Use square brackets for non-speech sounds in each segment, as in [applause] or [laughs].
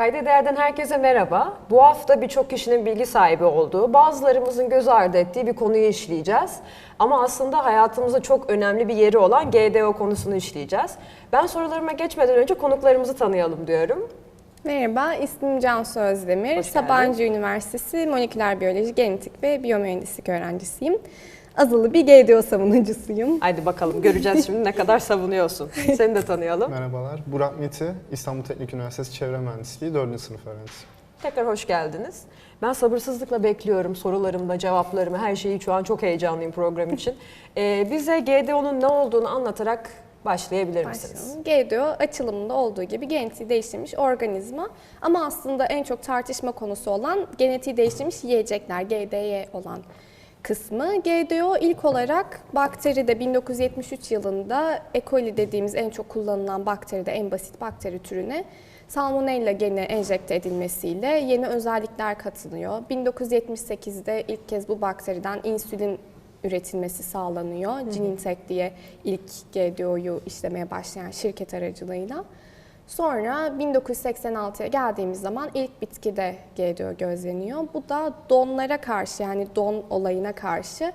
Kayda Değer'den herkese merhaba. Bu hafta birçok kişinin bilgi sahibi olduğu, bazılarımızın göz ardı ettiği bir konuyu işleyeceğiz. Ama aslında hayatımızda çok önemli bir yeri olan GDO konusunu işleyeceğiz. Ben sorularıma geçmeden önce konuklarımızı tanıyalım diyorum. Merhaba, ismim Cansu Özdemir. Sabancı Üniversitesi Moleküler Biyoloji, Genetik ve Biyomühendislik öğrencisiyim. Azılı bir GDO savunucusuyum. Haydi bakalım göreceğiz şimdi ne kadar savunuyorsun. [laughs] Seni de tanıyalım. Merhabalar. Burak Miti, İstanbul Teknik Üniversitesi Çevre Mühendisliği 4. sınıf öğrencisiyim. Tekrar hoş geldiniz. Ben sabırsızlıkla bekliyorum sorularımda, cevaplarımı, her şeyi şu an çok heyecanlıyım program için. [laughs] Ee, bize GDO'nun ne olduğunu anlatarak başlayabilir misiniz? Başlayalım. GDO açılımında olduğu gibi genetiği değiştirilmiş organizma ama aslında en çok tartışma konusu olan genetiği değiştirilmiş yiyecekler, GDY olan kısmı. GDO ilk olarak bakteride 1973 yılında E. coli dediğimiz en çok kullanılan bakteride en basit bakteri türüne Salmonella geni enjekte edilmesiyle yeni özellikler katılıyor. 1978'de ilk kez bu bakteriden insülin üretilmesi sağlanıyor. Genentech diye ilk GDO'yu işlemeye başlayan şirket aracılığıyla. Sonra 1986'ya geldiğimiz zaman ilk bitkide GDO gözleniyor. Bu da donlara karşı yani don olayına karşı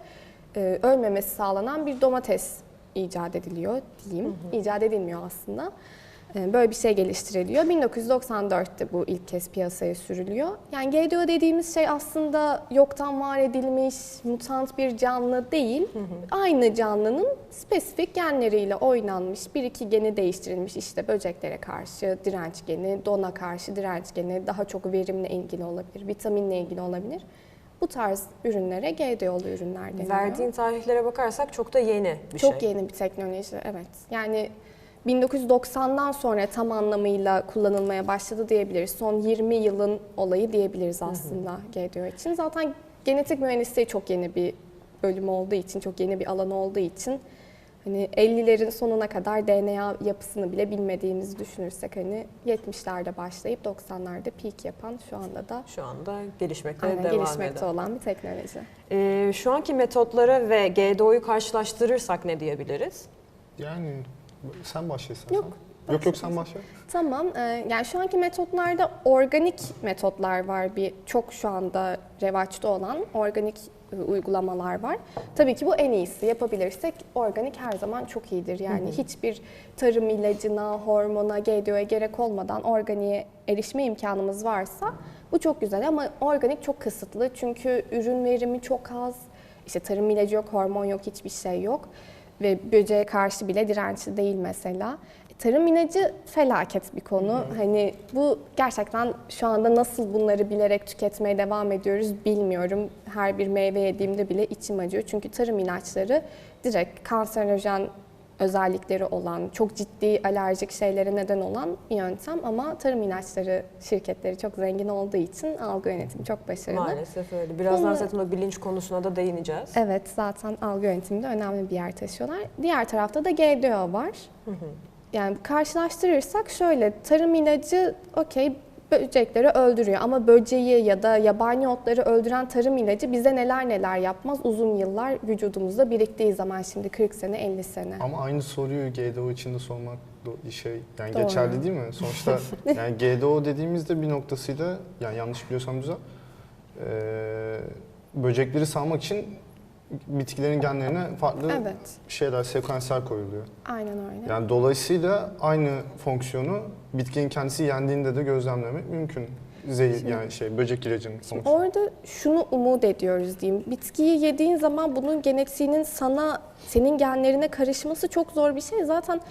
e, ölmemesi sağlanan bir domates icat ediliyor diyeyim. İcat edilmiyor aslında. E, Böyle bir şey geliştiriliyor. 1994'te bu ilk kez piyasaya sürülüyor. Yani GDO dediğimiz şey aslında yoktan var edilmiş, mutant bir canlı değil. Aynı canlının spesifik genleriyle oynanmış, bir iki geni değiştirilmiş işte böceklere karşı direnç geni, dona karşı direnç geni, daha çok verimle ilgili olabilir, vitaminle ilgili olabilir. Bu tarz ürünlere GDO'lu ürünler deniyor. Verdiğin tarihlere bakarsak çok da yeni bir Çok şey. yeni bir teknoloji, evet. Yani 1990'dan sonra tam anlamıyla kullanılmaya başladı diyebiliriz. Son 20 yılın olayı diyebiliriz aslında GDO için. Zaten genetik mühendisliği çok yeni bir bölüm olduğu için, çok yeni bir alan olduğu için hani 50'lerin sonuna kadar DNA yapısını bile bilmediğimizi düşünürsek hani 70'lerde başlayıp 90'larda peak yapan şu anda da Şu anda gelişmekte aynen devam gelişmekte eden. olan bir teknoloji. Ee, şu anki metotları ve GDO'yu karşılaştırırsak ne diyebiliriz? Yani sen başla istersen. Yok, Yok yok sen başla. Tamam. e, Yani şu anki metotlarda organik metotlar var. Bir çok şu anda revaçta olan organik e, uygulamalar var. Tabii ki bu en iyisi. Yapabilirsek organik her zaman çok iyidir. Yani hiçbir tarım ilacına, hormona, GDO'ya gerek olmadan organiğe erişme imkanımız varsa bu çok güzel ama organik çok kısıtlı. Çünkü ürün verimi çok az. İşte tarım ilacı yok, hormon yok, hiçbir şey yok ve böceğe karşı bile dirençli değil mesela. Tarım ilacı felaket bir konu. Hani bu gerçekten şu anda nasıl bunları bilerek tüketmeye devam ediyoruz bilmiyorum. Her bir meyve yediğimde bile içim acıyor. Çünkü tarım ilaçları direkt kanserojen özellikleri olan, çok ciddi alerjik şeylere neden olan bir yöntem ama tarım ilaçları şirketleri çok zengin olduğu için algı yönetimi çok başarılı. Maalesef öyle. Birazdan Bunu- zaten o bilinç konusuna da değineceğiz. Evet zaten algı yönetiminde önemli bir yer taşıyorlar. Diğer tarafta da GDO var. Yani karşılaştırırsak şöyle tarım ilacı okey böcekleri öldürüyor ama böceği ya da yabani otları öldüren tarım ilacı bize neler neler yapmaz uzun yıllar vücudumuzda biriktiği zaman şimdi 40 sene 50 sene. Ama aynı soruyu GDO için de sormak şey yani Doğru. geçerli değil mi? Sonuçta [laughs] yani GDO dediğimizde bir noktasıyla yani yanlış biliyorsam düzelt. Ee, böcekleri salmak için bitkilerin genlerine farklı Evet şeyler, sekanslar koyuluyor. aynen öyle. Yani dolayısıyla aynı fonksiyonu bitkinin kendisi yendiğinde de gözlemlemek mümkün. Zehir Şimdi- yani şey böcek ilacının fonksiyonu. Orada şunu umut ediyoruz diyeyim. Bitkiyi yediğin zaman bunun genetiğinin sana, senin genlerine karışması çok zor bir şey. Zaten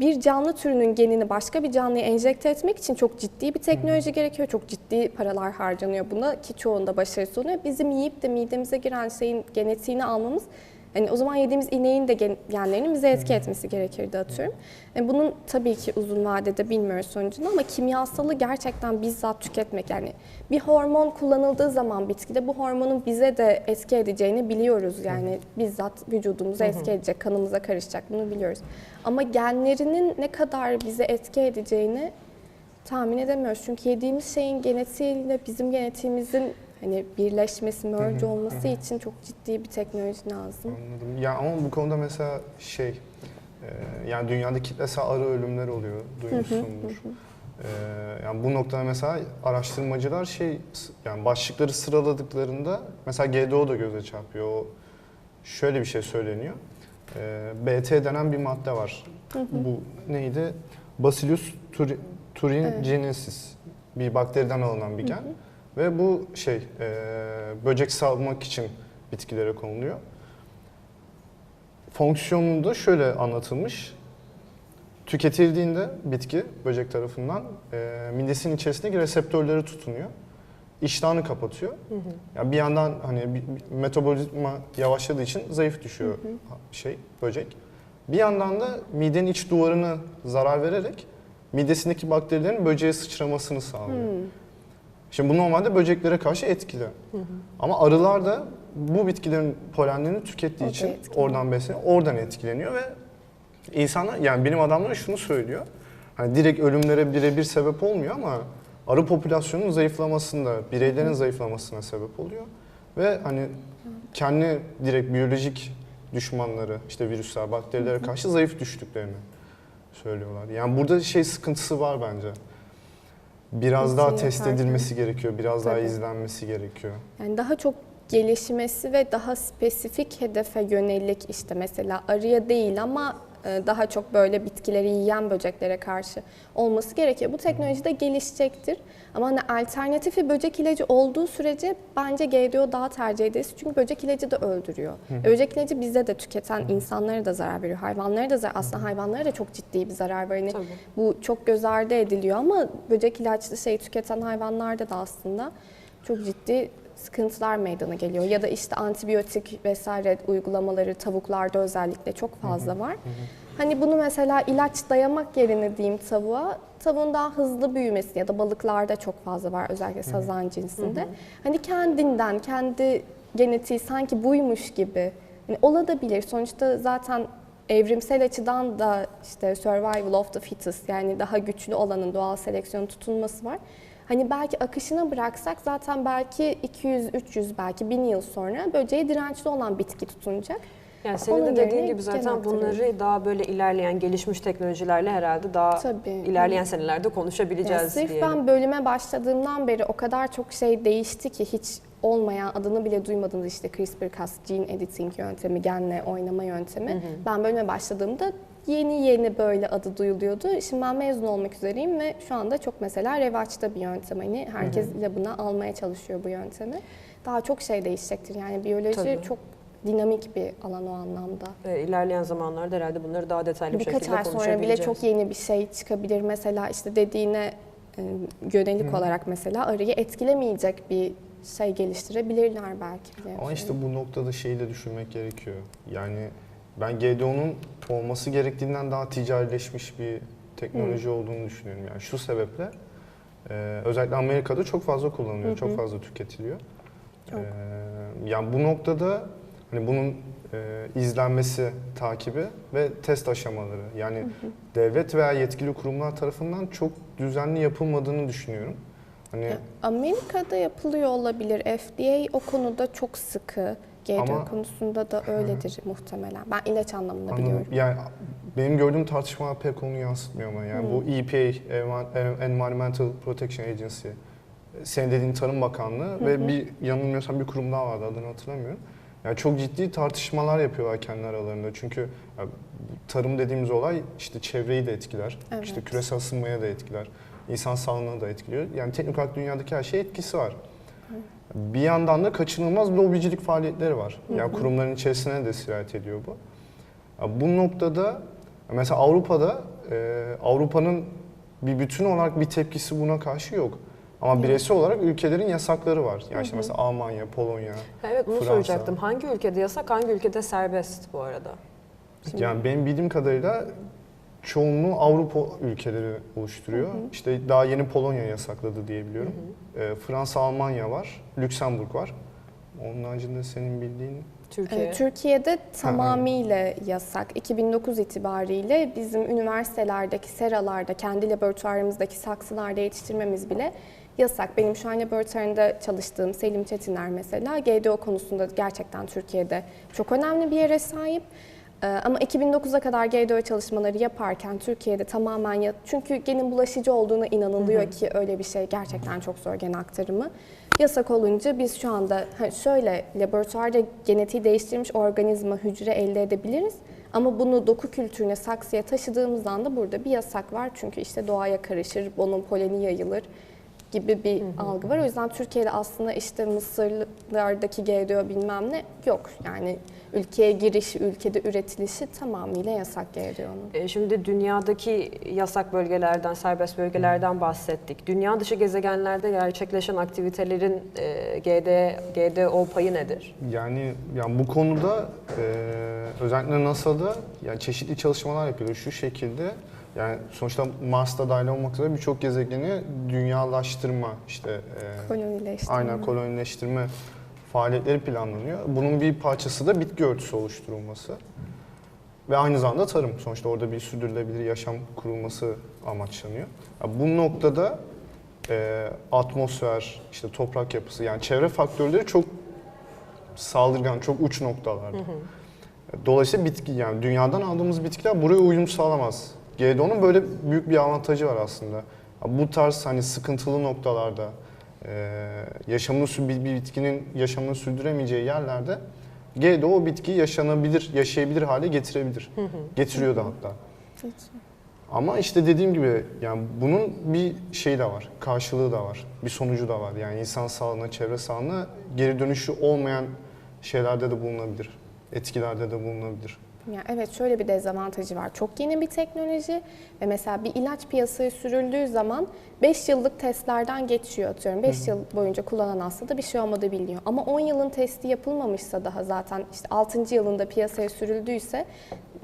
bir canlı türünün genini başka bir canlıya enjekte etmek için çok ciddi bir teknoloji gerekiyor. Çok ciddi paralar harcanıyor buna ki çoğunda başarısı oluyor. Bizim yiyip de midemize giren şeyin genetiğini almamız Hani o zaman yediğimiz ineğin de gen- genlerinin bize etki etmesi gerekirdi atıyorum. E bunun tabii ki uzun vadede bilmiyoruz sonucunu ama kimyasalı gerçekten bizzat tüketmek yani bir hormon kullanıldığı zaman bitkide bu hormonun bize de etki edeceğini biliyoruz. Yani bizzat vücudumuza etki edecek, kanımıza karışacak bunu biliyoruz. Ama genlerinin ne kadar bize etki edeceğini tahmin edemiyoruz. Çünkü yediğimiz şeyin genetiğiyle bizim genetiğimizin hani birleşmesi, merge olması için çok ciddi bir teknoloji lazım. Anladım. Ya ama bu konuda mesela şey e, yani dünyada kitlesel arı ölümler oluyor duymuşsundur. Ee, yani bu noktada mesela araştırmacılar şey yani başlıkları sıraladıklarında mesela GDO da göze çarpıyor. O şöyle bir şey söyleniyor. Ee, BT denen bir madde var. Bu neydi? Bacillus thuringiensis bir bakteriden alınan bir gen ve bu şey e, böcek savmak için bitkilere konuluyor. Fonksiyonu da şöyle anlatılmış. Tüketildiğinde bitki böcek tarafından e, midesinin içerisindeki reseptörleri tutunuyor. İştahını kapatıyor. Yani bir yandan hani bir- bir metabolizma yavaşladığı için zayıf düşüyor şey böcek. Bir yandan da midenin iç duvarını zarar vererek midesindeki bakterilerin böceğe sıçramasını sağlıyor. Şimdi bu normalde böceklere karşı etkili. Ama arılar da bu bitkilerin polenlerini tükettiği O için etkili. oradan besleniyor, oradan etkileniyor ve insanlar yani benim adamlara şunu söylüyor. Hani direkt ölümlere birebir sebep olmuyor ama arı popülasyonunun zayıflamasında, bireylerin zayıflamasına sebep oluyor. Ve hani kendi direkt biyolojik düşmanları, işte virüsler, bakterilere karşı zayıf düştüklerini söylüyorlar. Yani burada şey sıkıntısı var bence. Biraz daha test edilmesi gerekiyor, biraz daha Tabii. izlenmesi gerekiyor. Yani daha çok gelişmesi ve daha spesifik hedefe yönelik işte mesela arıya değil ama daha çok böyle bitkileri yiyen böceklere karşı olması gerekiyor. Bu teknoloji de gelişecektir. Ama hani alternatifi böcek ilacı olduğu sürece bence GDO daha tercih ederiz. Çünkü böcek ilacı da öldürüyor. E, Böcek ilacı bize de tüketen insanlara da zarar veriyor. Hayvanlara da zarar. Aslında hayvanlara da çok ciddi bir zarar var. Tabii. bu çok göz ardı ediliyor ama böcek ilaçlı şey tüketen hayvanlarda da aslında çok ciddi sıkıntılar meydana geliyor. Ya da işte antibiyotik vesaire uygulamaları tavuklarda özellikle çok fazla var. Hani bunu mesela ilaç dayamak yerine diyeyim tavuğa, tavuğun daha hızlı büyümesi ya da balıklarda çok fazla var özellikle sazan cinsinde. Hani kendinden, kendi genetiği sanki buymuş gibi yani olabilir. Sonuçta zaten evrimsel açıdan da işte survival of the fittest yani daha güçlü olanın doğal seleksiyon tutunması var. Hani belki akışına bıraksak zaten belki 200-300 belki 1000 yıl sonra böceğe dirençli olan bitki tutunacak. Yani senin Onun de dediğin gibi zaten bunları daha böyle ilerleyen, gelişmiş teknolojilerle herhalde daha Tabii. ilerleyen senelerde konuşabileceğiz Yani sırf diyelim. ben bölüme başladığımdan beri o kadar çok şey değişti ki hiç olmayan adını bile duymadığınız işte CRISPR-Cas gene editing yöntemi, genle oynama yöntemi. Ben bölüme başladığımda yeni yeni böyle adı duyuluyordu. Şimdi ben mezun olmak üzereyim ve şu anda çok mesela revaçta bir yöntem. Hani herkes labına almaya çalışıyor bu yöntemi. Daha çok şey değişecektir. Yani biyoloji Tabii. çok dinamik bir alan o anlamda. Ee, ilerleyen zamanlarda herhalde bunları daha detaylı bir Birkaç şekilde ay sonra bile konuşabileceğiz. çok yeni bir şey çıkabilir. Mesela işte dediğine e, yönelik olarak mesela arıyı etkilemeyecek bir şey geliştirebilirler belki. Ama işte bu noktada şeyi de düşünmek gerekiyor. Yani ben GDO'nun olması gerektiğinden daha ticarileşmiş bir teknoloji olduğunu düşünüyorum. Yani şu sebeple e, özellikle Amerika'da çok fazla kullanılıyor, çok fazla tüketiliyor. Çok. E, yani bu noktada hani bunun e, izlenmesi, takibi ve test aşamaları yani devlet veya yetkili kurumlar tarafından çok düzenli yapılmadığını düşünüyorum. Hani Ya, Amerika'da yapılıyor olabilir. FDA o konuda çok sıkı. GDO Ama- konusunda da öyledir muhtemelen. Ben ilaç anlamında Anladım. biliyorum. Yani benim gördüğüm tartışmalar pek onu yansıtmıyor ama yani bu EPA, Envi- Environmental Protection Agency, senin dediğin Tarım Bakanlığı ve bir yanılmıyorsam bir kurum daha vardı adını hatırlamıyorum. Yani çok ciddi tartışmalar yapıyorlar kendi aralarında. Çünkü tarım dediğimiz olay işte çevreyi de etkiler, Evet. işte küresel ısınmaya da etkiler, insan sağlığına da etkiliyor. Yani teknik olarak dünyadaki her şeye etkisi var. Bir yandan da kaçınılmaz lobicilik faaliyetleri var. Yani kurumların içerisine de sirayet ediyor bu. Bu noktada mesela Avrupa'da e, Avrupa'nın bir bütün olarak bir tepkisi buna karşı yok. Ama bireysel olarak ülkelerin yasakları var. Yani işte mesela Almanya, Polonya. Ha, Evet bunu Fransa. soracaktım. Hangi ülkede yasak, hangi ülkede serbest bu arada? Yani benim bildiğim kadarıyla çoğunluğu Avrupa ülkeleri oluşturuyor. İşte daha yeni Polonya yasakladı diye biliyorum. E, Fransa, Almanya var, Lüksemburg var. Onun haricinde senin bildiğin Türkiye. Ee, Türkiye'de tamamıyla yasak. 2009 itibariyle bizim üniversitelerdeki seralarda, kendi laboratuvarımızdaki saksılarda yetiştirmemiz bile yasak. Benim şu an laboratuvarında çalıştığım Selim Çetiner mesela GDO konusunda gerçekten Türkiye'de çok önemli bir yere sahip. Ee, Ama 2009'a kadar GDO çalışmaları yaparken Türkiye'de tamamen ya çünkü genin bulaşıcı olduğuna inanılıyor ki öyle bir şey gerçekten çok zor gen aktarımı. Yasak olunca biz şu anda ha, şöyle laboratuvarda genetiği değiştirilmiş organizma hücre elde edebiliriz. Ama bunu doku kültürüne, saksıya taşıdığımızdan da burada bir yasak var. Çünkü işte doğaya karışır, onun poleni yayılır gibi bir algı var. O yüzden Türkiye'de aslında işte Mısırlardaki GDO bilmem ne yok. Yani ülkeye giriş, ülkede üretilişi tamamıyla yasak GDO'nun. E, Şimdi dünyadaki yasak bölgelerden, serbest bölgelerden bahsettik. Dünya dışı gezegenlerde gerçekleşen aktivitelerin e, GD, GDO payı nedir? Yani yani bu konuda e, özellikle NASA'da yani çeşitli çalışmalar yapıyor şu şekilde. Yani sonuçta Mars'ta dahil olmak üzere birçok gezegeni dünyalaştırma işte e, Kolonileştirme. aynen kolonileştirme faaliyetleri planlanıyor. Bunun bir parçası da bitki örtüsü oluşturulması. Ve aynı zamanda tarım. Sonuçta orada bir sürdürülebilir yaşam kurulması amaçlanıyor. Ya bu noktada e, atmosfer, işte toprak yapısı yani çevre faktörleri çok saldırgan, çok uç noktalarda. Dolayısıyla bitki yani dünyadan aldığımız bitkiler buraya uyum sağlamaz. GDO'nun böyle büyük bir avantajı var aslında. Bu tarz hani sıkıntılı noktalarda e, yaşamını bir, bir bitkinin yaşamını sürdüremeyeceği yerlerde GDO o bitkiyi yaşanabilir, yaşayabilir hale getirebilir. Getiriyor da hatta. Ama işte dediğim gibi yani bunun bir şeyi de var, karşılığı da var, bir sonucu da var. Yani insan sağlığına, çevre sağlığına geri dönüşü olmayan şeylerde de bulunabilir, etkilerde de bulunabilir. Ya evet şöyle bir dezavantajı var. Çok yeni bir teknoloji ve mesela bir ilaç piyasaya sürüldüğü zaman 5 yıllık testlerden geçiyor atıyorum. 5 yıl boyunca kullanan hastada bir şey olmadığı biliniyor. Ama 10 yılın testi yapılmamışsa daha zaten işte 6. yılında piyasaya sürüldüyse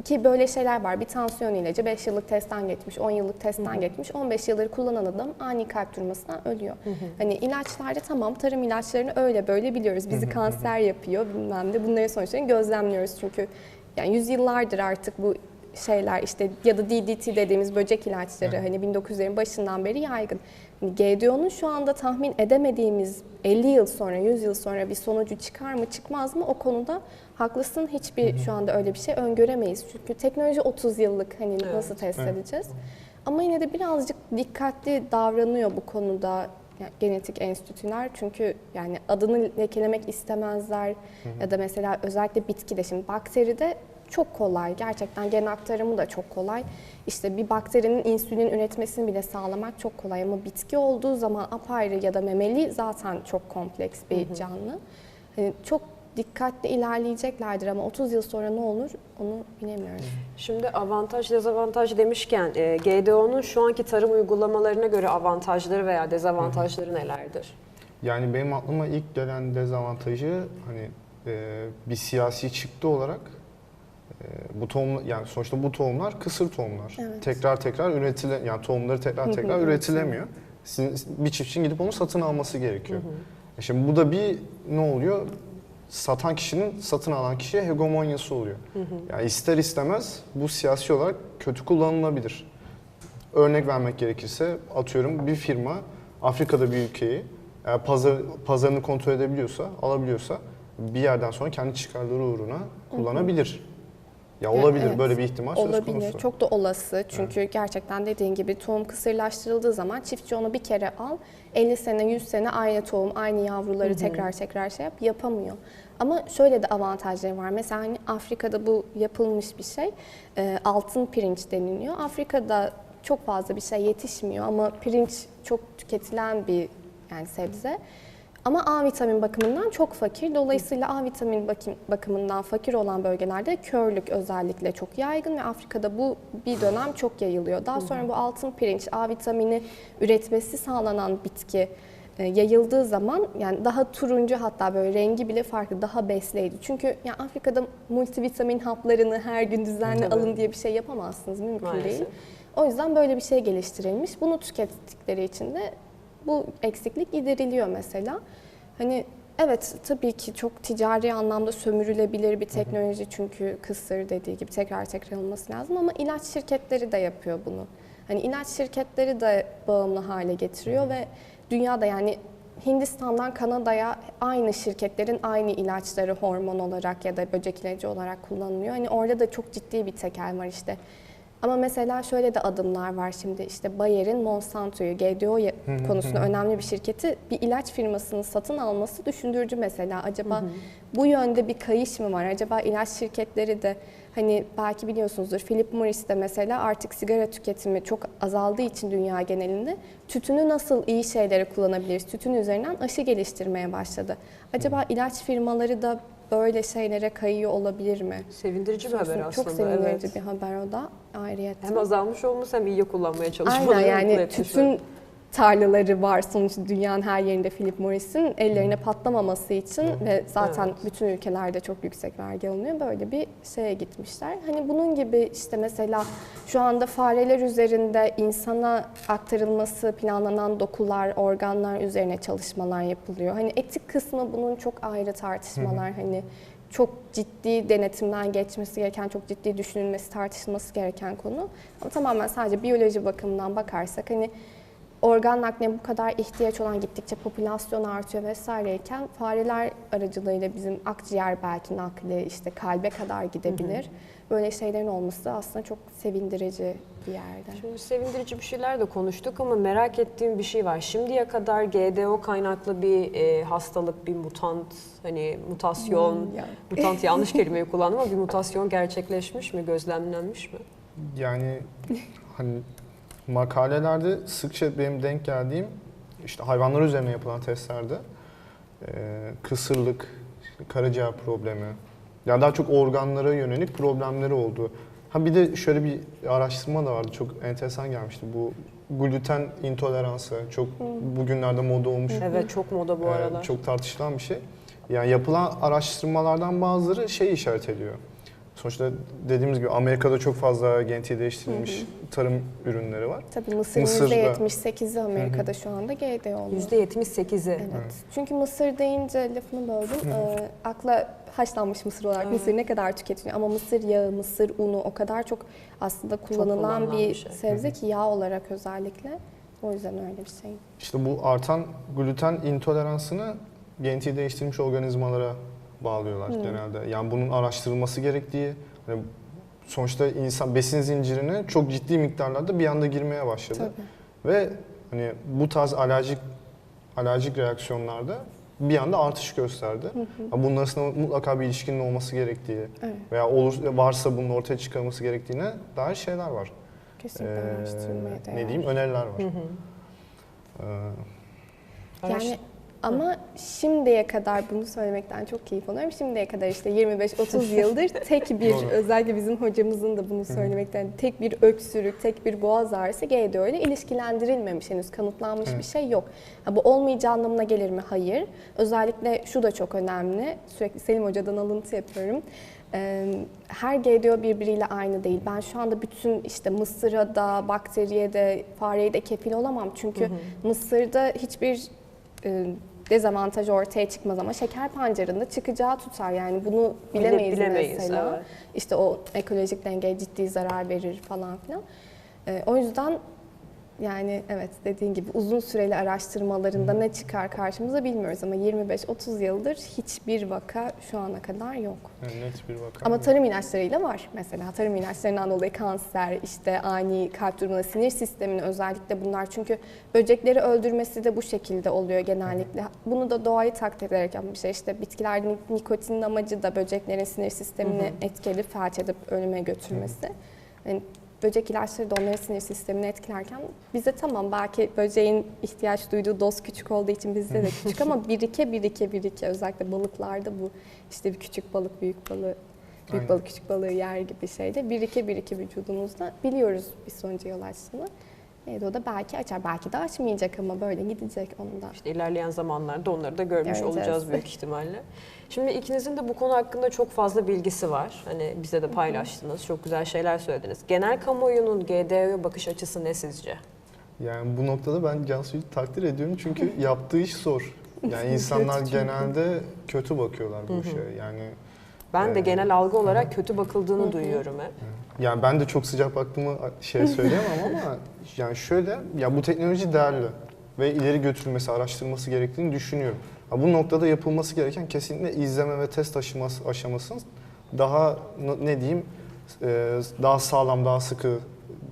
ki böyle şeyler var. Bir tansiyon ilacı 5 yıllık testten geçmiş, 10 yıllık testten geçmiş. 15 yılları kullanan adam ani kalp durmasından ölüyor. Hani ilaçlarda tamam tarım ilaçlarını öyle böyle biliyoruz. Bizi kanser yapıyor bilmem de. Bunların sonuçlarını gözlemliyoruz çünkü yani yüzyıllardır artık bu şeyler işte ya da DDT dediğimiz böcek ilaçları hani 1900'lerin başından beri yaygın. Hani GDO'nun şu anda tahmin edemediğimiz 50 yıl sonra, 100 yıl sonra bir sonucu çıkar mı çıkmaz mı o konuda haklısın. Hiçbir şu anda öyle bir şey öngöremeyiz. Çünkü teknoloji 30 yıllık hani nasıl test Evet. edeceğiz? Ama yine de birazcık dikkatli davranıyor bu konuda genetik enstitüler. Çünkü yani adını lekelemek istemezler. Ya da mesela özellikle bitkide. Şimdi bakteride çok kolay. Gerçekten gen aktarımı da çok kolay. İşte bir bakterinin insülin üretmesini bile sağlamak çok kolay. Ama bitki olduğu zaman apayrı ya da memeli zaten çok kompleks bir canlı. Hani çok dikkatli ilerleyeceklerdir ama 30 yıl sonra ne olur onu bilemiyoruz. Şimdi avantaj dezavantaj demişken e, GDO'nun şu anki tarım uygulamalarına göre avantajları veya dezavantajları nelerdir? Yani benim aklıma ilk gelen dezavantajı hani e, bir siyasi çıktı olarak e, bu tohum yani sonuçta bu tohumlar kısır tohumlar. Evet. Tekrar tekrar üretile yani tohumları tekrar tekrar üretilemiyor. Sizin, bir çiftçinin gidip onu satın alması gerekiyor. Şimdi bu da bir ne oluyor? Satan kişinin satın alan kişiye hegemonyası oluyor. Yani ister istemez bu siyasi olarak kötü kullanılabilir. Örnek vermek gerekirse atıyorum bir firma Afrika'da bir ülkeyi eğer pazar, pazarını kontrol edebiliyorsa, alabiliyorsa bir yerden sonra kendi çıkarları uğruna kullanabilir. Ya Ya olabilir evet, böyle bir ihtimal söz Olabilir. konusu. Çok da olası. Çünkü gerçekten dediğin gibi tohum kısırlaştırıldığı zaman çiftçi onu bir kere al. 50 sene, 100 sene aynı tohum, aynı yavruları tekrar tekrar şey yap yapamıyor. Ama şöyle de avantajları var. Mesela hani Afrika'da bu yapılmış bir şey. Ee, altın pirinç deniliyor. Afrika'da çok fazla bir şey yetişmiyor ama pirinç çok tüketilen bir yani sebze. Ama A vitamin bakımından çok fakir. Dolayısıyla A vitamin bakım- bakımından fakir olan bölgelerde körlük özellikle çok yaygın ve Afrika'da bu bir dönem çok yayılıyor. Daha sonra bu altın pirinç, A vitamini üretmesi sağlanan bitki e, yayıldığı zaman yani daha turuncu hatta böyle rengi bile farklı, daha besleyici. Çünkü yani Afrika'da multivitamin haplarını her gün düzenli Tabii. alın diye bir şey yapamazsınız. Mümkün Maalesef. değil. O yüzden böyle bir şey geliştirilmiş. Bunu tükettikleri için de bu eksiklik gideriliyor mesela. Hani evet tabii ki çok ticari anlamda sömürülebilir bir teknoloji çünkü kısır dediği gibi tekrar tekrar alınması lazım ama ilaç şirketleri de yapıyor bunu. Hani ilaç şirketleri de bağımlı hale getiriyor ve dünyada yani Hindistan'dan Kanada'ya aynı şirketlerin aynı ilaçları hormon olarak ya da böcek ilacı olarak kullanılıyor. Hani orada da çok ciddi bir tekel var işte. Ama mesela şöyle de adımlar var şimdi işte Bayer'in Monsanto'yu, GDO konusunda önemli bir şirketi bir ilaç firmasını satın alması düşündürücü mesela. Acaba bu yönde bir kayış mı var? Acaba ilaç şirketleri de hani belki biliyorsunuzdur Philip Morris de mesela artık sigara tüketimi çok azaldığı için dünya genelinde tütünü nasıl iyi şeylere kullanabiliriz? Tütün üzerinden aşı geliştirmeye başladı. Acaba ilaç firmaları da böyle şeylere kayıyor olabilir mi? Sevindirici bir haber aslında. Çok sevindirici evet. bir haber o da ayrıyetten. Hem azalmış olması hem iyiye kullanmaya çalışmaları. Aynen yani tütün tarlaları var sonuçta dünyanın her yerinde Philip Morris'in ellerine patlamaması için ve zaten Evet. bütün ülkelerde çok yüksek vergi alınıyor. Böyle bir şeye gitmişler. Hani bunun gibi işte mesela şu anda fareler üzerinde insana aktarılması planlanan dokular, organlar üzerine çalışmalar yapılıyor. Hani etik kısmı bunun çok ayrı tartışmalar. Hani çok ciddi denetimden geçmesi gereken, çok ciddi düşünülmesi, tartışılması gereken konu. Ama tamamen sadece biyoloji bakımından bakarsak hani organ nakline bu kadar ihtiyaç olan gittikçe popülasyon artıyor vesaireyken fareler aracılığıyla bizim akciğer belki nakli işte kalbe kadar gidebilir. Böyle şeylerin olması da aslında çok sevindirici bir yerde. Şimdi sevindirici bir şeyler de konuştuk ama merak ettiğim bir şey var. Şimdiye kadar GDO kaynaklı bir e, hastalık, bir mutant, hani mutasyon, Hmm, mutant [laughs] yanlış kelimeyi kullandım ama bir mutasyon gerçekleşmiş mi, gözlemlenmiş mi? Yani hani makalelerde sıkça benim denk geldiğim işte hayvanlar üzerine yapılan testlerde e, kısırlık, karaciğer problemi, ya daha çok organlara yönelik problemleri oldu. Ha bir de şöyle bir araştırma da vardı çok enteresan gelmişti. Bu gluten intoleransı çok bugünlerde moda olmuş. Evet çok moda bu Ee, aralar. Çok tartışılan bir şey. Yani yapılan araştırmalardan bazıları şey işaret ediyor. Sonuçta dediğimiz gibi Amerika'da çok fazla genetiği değiştirilmiş tarım ürünleri var. Tabii Mısır'ın Mısır'da- %78'i Amerika'da şu anda GDO'lu. %78'i. Evet. Çünkü mısır deyince lafını böldüm. Ee, akla haşlanmış mısır olarak Evet. mısır ne kadar tüketiliyor ama mısır yağı, mısır unu o kadar çok aslında kullanılan, kullanılan bir, bir şey. sebze ki yağ olarak özellikle. O yüzden öyle bir şey. İşte bu artan gluten intoleransını genetiği değiştirilmiş organizmalara bağlıyorlar genelde. Yani bunun araştırılması gerektiği, hani sonuçta insan besin zincirine çok ciddi miktarlarda bir anda girmeye başladı. Tabii. Ve hani bu tarz alerjik alerjik reaksiyonlarda bir anda artış gösterdi. Ha, Bunun arasında mutlaka bir ilişkinin olması gerektiği Evet. veya olur varsa bunun ortaya çıkarılması gerektiğine dair şeyler var. Kesinlikle Ee, araştırılmaya değer. ne diyeyim öneriler var. Ee, Yani ama şimdiye kadar bunu söylemekten çok keyif alıyorum. Şimdiye kadar işte 25-30 [laughs] yıldır tek bir özellikle bizim hocamızın da bunu söylemekten tek bir öksürük, tek bir boğaz ağrısı GDO ile ilişkilendirilmemiş henüz kanıtlanmış Evet. bir şey yok. Ha, bu olmayacağı anlamına gelir mi? Hayır. Özellikle şu da çok önemli. Sürekli Selim Hoca'dan alıntı yapıyorum. Her GDO birbiriyle aynı değil. Ben şu anda bütün işte mısıra da, bakteriye de, fareye de kefil olamam. Çünkü mısırda hiçbir dezavantaj ortaya çıkmaz ama şeker pancarında çıkacağı tutar. Yani bunu Bile- bilemeyiz, bilemeyiz, mesela. evet. İşte o ekolojik dengeye ciddi zarar verir falan filan. Ee, o yüzden yani evet dediğin gibi uzun süreli araştırmalarında ne çıkar karşımıza bilmiyoruz ama 25-30 yıldır hiçbir vaka şu ana kadar yok. yani net bir vaka. Ama tarım ilaçlarıyla var mesela. Tarım ilaçlarından dolayı kanser, işte ani kalp durumuna, sinir sistemine özellikle bunlar. Çünkü böcekleri öldürmesi de bu şekilde oluyor genellikle. Bunu da doğayı taklit ederek yapmış. şey. İşte bitkilerde nik- nikotinin amacı da böceklerin sinir sistemini etkileyip felç edip ölüme götürmesi. Yani böcek ilaçları da onların sinir sistemini etkilerken bize tamam belki böceğin ihtiyaç duyduğu doz küçük olduğu için bizde de küçük ama [laughs] birike birike birike özellikle balıklarda bu işte bir küçük balık büyük balığı büyük Aynen. balık küçük balığı yer gibi şeyde birike birike vücudumuzda biliyoruz bir sonuca yol açtığını. Evet, o da belki açar, belki de açmayacak ama böyle gidecek onda. İşte ilerleyen zamanlarda onları da görmüş Göreceğiz. olacağız büyük ihtimalle. Şimdi ikinizin de bu konu hakkında çok fazla bilgisi var. Hani bize de paylaştınız, çok güzel şeyler söylediniz. Genel kamuoyunun GDO'ya bakış açısı ne sizce? Yani bu noktada ben Cansu'yu takdir ediyorum çünkü [laughs] yaptığı iş zor. Yani insanlar genelde kötü bakıyorlar bu işe. Yani Ben de Ee, genel algı olarak kötü bakıldığını duyuyorum hep. Yani ben de çok sıcak baktığımı şey söyleyemem ama [laughs] yani şöyle ya bu teknoloji değerli. ve ileri götürülmesi, araştırılması gerektiğini düşünüyorum. Ha, bu noktada yapılması gereken kesinlikle izleme ve test aşaması, aşamasının daha ne diyeyim e, daha sağlam, daha sıkı,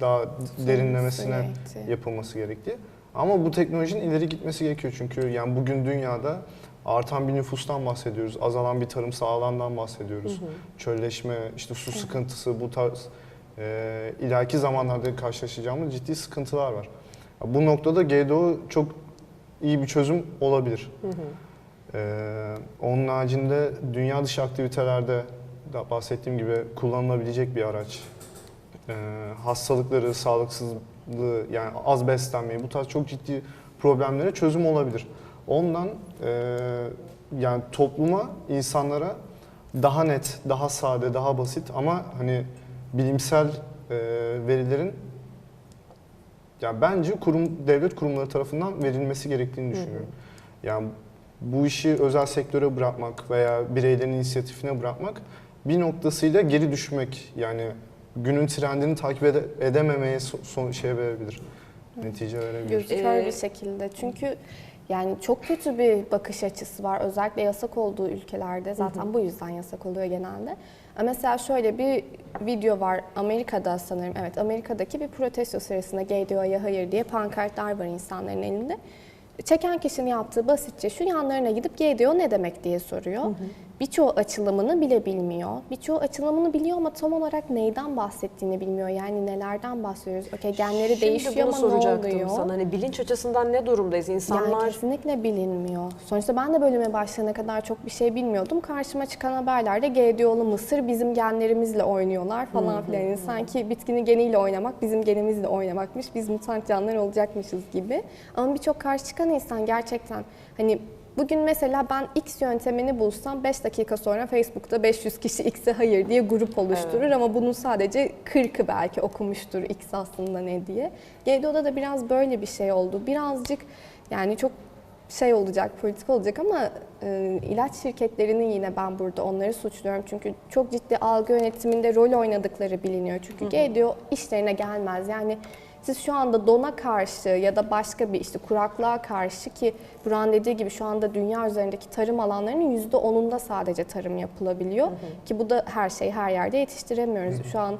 daha derinlemesine yapılması gerektiği. Ama bu teknolojinin ileri gitmesi gerekiyor çünkü yani bugün dünyada artan bir nüfustan bahsediyoruz, azalan bir tarımsal alandan bahsediyoruz. Çölleşme, işte su sıkıntısı, bu tarz e, ileriki zamanlarda karşılaşacağımız ciddi sıkıntılar var. Bu noktada GDO çok iyi bir çözüm olabilir. Ee, onun haricinde dünya dışı aktivitelerde da bahsettiğim gibi kullanılabilecek bir araç. Ee, hastalıkları, sağlıksızlığı yani az beslenmeyi bu tarz çok ciddi problemlere çözüm olabilir. Ondan e, yani topluma, insanlara daha net, daha sade, daha basit ama hani bilimsel e, verilerin ya bence kurum devlet kurumları tarafından verilmesi gerektiğini düşünüyorum. Yani bu işi özel sektöre bırakmak veya bireylerin inisiyatifine bırakmak bir noktasıyla geri düşmek yani günün trendini takip ede- edememeye so- son şey verebilir. Netice verebilir. Gözüküyor Ee, bir şekilde. Çünkü yani çok kötü bir bakış açısı var. Özellikle yasak olduğu ülkelerde. Zaten bu yüzden yasak oluyor genelde. Mesela şöyle bir video var Amerika'da sanırım. Evet Amerika'daki bir protesto sırasında GDO'ya hayır diye pankartlar var insanların elinde. Çeken kişinin yaptığı basitçe şu yanlarına gidip GDO ne demek diye soruyor. Birçoğu açılımını bile bilmiyor. Birçoğu açılımını biliyor ama tam olarak neyden bahsettiğini bilmiyor. Yani nelerden bahsediyoruz. Okey genleri Şimdi değişiyor ama ne soracaktım oluyor? sana. Hani bilinç açısından ne durumdayız? Yani İnsanlar kesinlikle bilinmiyor. Sonuçta ben de bölüme başlayana kadar çok bir şey bilmiyordum. Karşıma çıkan haberlerde GDO'lu mısır bizim genlerimizle oynuyorlar falan filan. Yani sanki bitkinin geniyle oynamak bizim genimizle oynamakmış. Biz mutant canlılar olacakmışız gibi. Ama birçok karşı çıkan insan gerçekten hani Bugün mesela ben X yöntemini bulsam 5 dakika sonra Facebook'ta 500 kişi X'e hayır diye grup oluşturur ama bunun sadece 40'ı belki okumuştur X aslında ne diye. GDO'da da biraz böyle bir şey oldu. Birazcık yani çok şey olacak, politik olacak ama e, ilaç şirketlerinin yine ben burada onları suçluyorum. Çünkü çok ciddi algı yönetiminde rol oynadıkları biliniyor. Çünkü GDO işlerine gelmez. Yani siz şu anda dona karşı ya da başka bir işte kuraklığa karşı ki Buran dediği gibi şu anda dünya üzerindeki tarım alanlarının %10'unda sadece tarım yapılabiliyor. Ki bu da her şeyi her yerde yetiştiremiyoruz. Şu an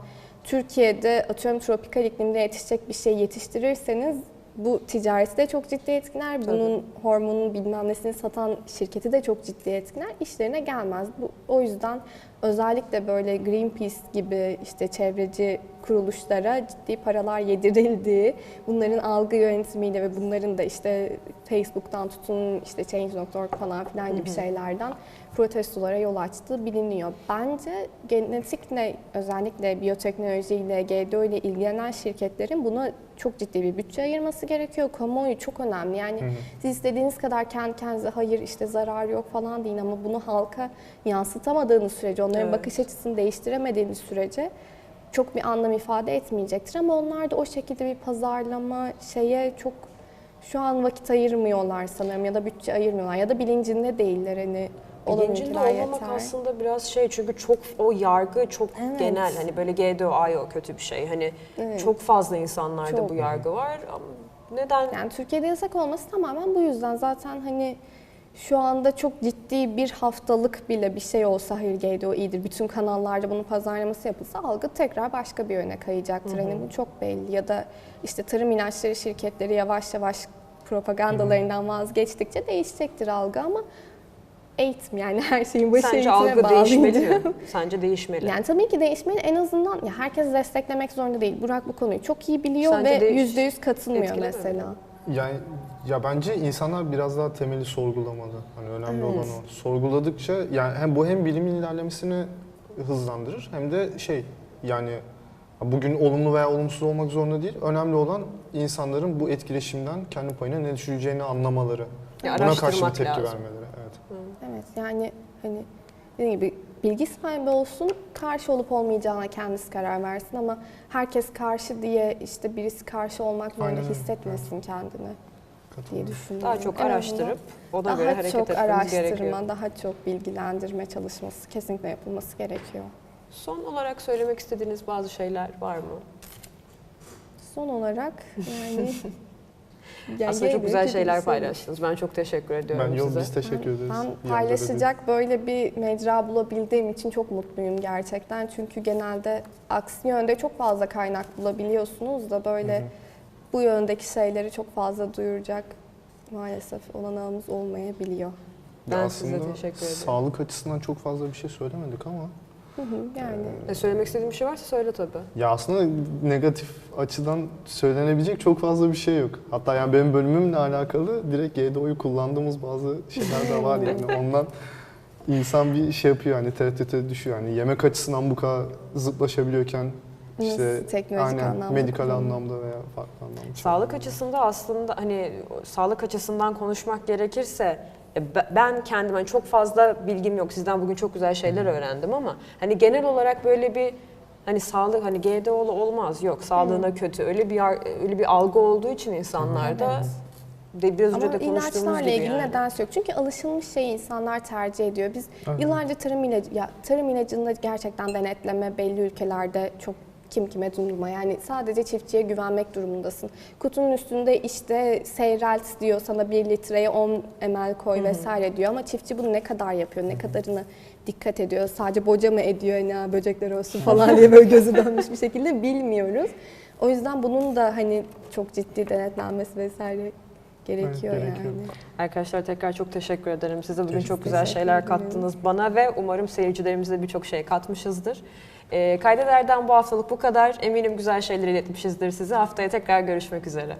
Türkiye'de atıyorum tropikal iklimde yetişecek bir şey yetiştirirseniz bu ticareti de çok ciddi etkiler. Bunun hormonun bilmem nesini satan şirketi de çok ciddi etkiler. İşlerine gelmez. Bu, o yüzden özellikle böyle Greenpeace gibi işte çevreci kuruluşlara ciddi paralar yedirildiği, bunların algı yönetimiyle ve bunların da işte Facebook'tan tutun işte Change.org falan filan gibi şeylerden protestolara yol açtığı biliniyor. Bence genetikle özellikle biyoteknolojiyle, GDO ile ilgilenen şirketlerin buna çok ciddi bir bütçe ayırması gerekiyor. Kamuoyu çok önemli. Yani siz istediğiniz kadar kendi kendinize hayır işte zarar yok falan deyin ama bunu halka yansıtamadığınız sürece, onların Evet. bakış açısını değiştiremediğiniz sürece çok bir anlam ifade etmeyecektir. Ama onlar da o şekilde bir pazarlama şeye çok şu an vakit ayırmıyorlar sanırım ya da bütçe ayırmıyorlar ya da bilincinde değiller hani bilincinde olmamak yeter. aslında biraz şey çünkü çok o yargı çok Evet. genel. Hani böyle GDO, ay o kötü bir şey. Hani Evet. çok fazla insanlarda Çok. bu yargı var. Ama neden? Yani Türkiye'de yasak olması tamamen bu yüzden zaten hani şu anda çok ciddi bir haftalık bile bir şey olsa hayır GDO iyidir. Bütün kanallarda bunun pazarlaması yapılsa algı tekrar başka bir yöne kayacaktır. Hani bu çok belli. Ya da işte tarım ilaçları şirketleri yavaş yavaş propagandalarından vazgeçtikçe değişecektir algı ama eğitim yani her şeyin başı Sence eğitime algı değişmeli mi? [laughs] Sence değişmeli. Yani tabii ki değişmeli. En azından ya herkes desteklemek zorunda değil. Burak bu konuyu çok iyi biliyor Sence ve yüzde yüz katılmıyor etkilemedi mi? mesela. Yani ya bence insanlar biraz daha temeli sorgulamalı. Hani önemli olan o. Sorguladıkça yani hem bu hem bilimin ilerlemesini hızlandırır hem de şey yani bugün olumlu veya olumsuz olmak zorunda değil. Önemli olan insanların bu etkileşimden kendi payına ne düşüreceğini anlamaları. Ya Buna karşı bir tepki lazım. vermeleri. Evet. Evet yani hani dediğim gibi bilgi sahibi olsun, karşı olup olmayacağına kendisi karar versin ama herkes karşı diye işte birisi karşı olmak zorunda Aynen hissetmesin kendini diye düşünüyorum. Daha çok araştırıp ona daha göre hareket çok etmemiz araştırma, gerekiyor. daha çok bilgilendirme çalışması kesinlikle yapılması gerekiyor. Son olarak söylemek istediğiniz bazı şeyler var mı? Son olarak yani [laughs] Yani Aslında çok güzel şeyler şey. paylaştınız. Ben çok teşekkür ediyorum Ben size. biz teşekkür ederiz. Ben paylaşacak böyle bir mecra bulabildiğim için çok mutluyum gerçekten. Çünkü genelde aksi yönde çok fazla kaynak bulabiliyorsunuz da böyle bu yöndeki şeyleri çok fazla duyuracak maalesef olanağımız olmayabiliyor. Ya Ben size aslında teşekkür ederim. Sağlık açısından çok fazla bir şey söylemedik ama Hı hı, yani E, söylemek istediğim bir şey varsa söyle tabii. ya aslında negatif açıdan söylenebilecek çok fazla bir şey yok. Hatta yani benim bölümümle alakalı direkt GDO'yu kullandığımız bazı şeyler de var yani [laughs] ondan insan bir şey yapıyor hani tereddüte düşüyor. Yani yemek açısından bu kadar zıtlaşabiliyorken işte teknolojik aynen anlamda medikal anlamda veya farklı anlamda. Sağlık açısında aslında hani sağlık açısından konuşmak gerekirse e, be- ben kendim hani çok fazla bilgim yok. Sizden bugün çok güzel şeyler öğrendim ama hani genel olarak böyle bir hani sağlık hani GDO'lu olmaz yok sağlığına kötü öyle bir öyle bir algı olduğu için insanlarda de biraz önce Ama de konuştuğumuz ilaçlarla gibi ilgili yani. nedense yok. Çünkü alışılmış şeyi insanlar tercih ediyor. Biz Evet. yıllarca tarım ilacı, ya tarım ilacında gerçekten denetleme belli ülkelerde çok kim kime durma. Yani sadece çiftçiye güvenmek durumundasın. Kutunun üstünde işte seyrelt diyor sana 1 litreye 10 ml koy vesaire diyor ama çiftçi bunu ne kadar yapıyor, ne kadarını dikkat ediyor. Sadece boca mı ediyor hani "Ha, böcekler olsun falan diye böyle gözü dönmüş bir şekilde bilmiyoruz. O yüzden bunun da hani çok ciddi denetlenmesi vesaire gerekiyor, Evet, gerekiyor. yani. Arkadaşlar tekrar çok teşekkür ederim. Size bugün Teşekkür çok güzel şeyler ederim. kattınız bana ve umarım seyircilerimize birçok şey katmışızdır. Ee, Kaydeder'den bu haftalık bu kadar. Eminim güzel şeyler iletmişizdir size. Haftaya tekrar görüşmek üzere.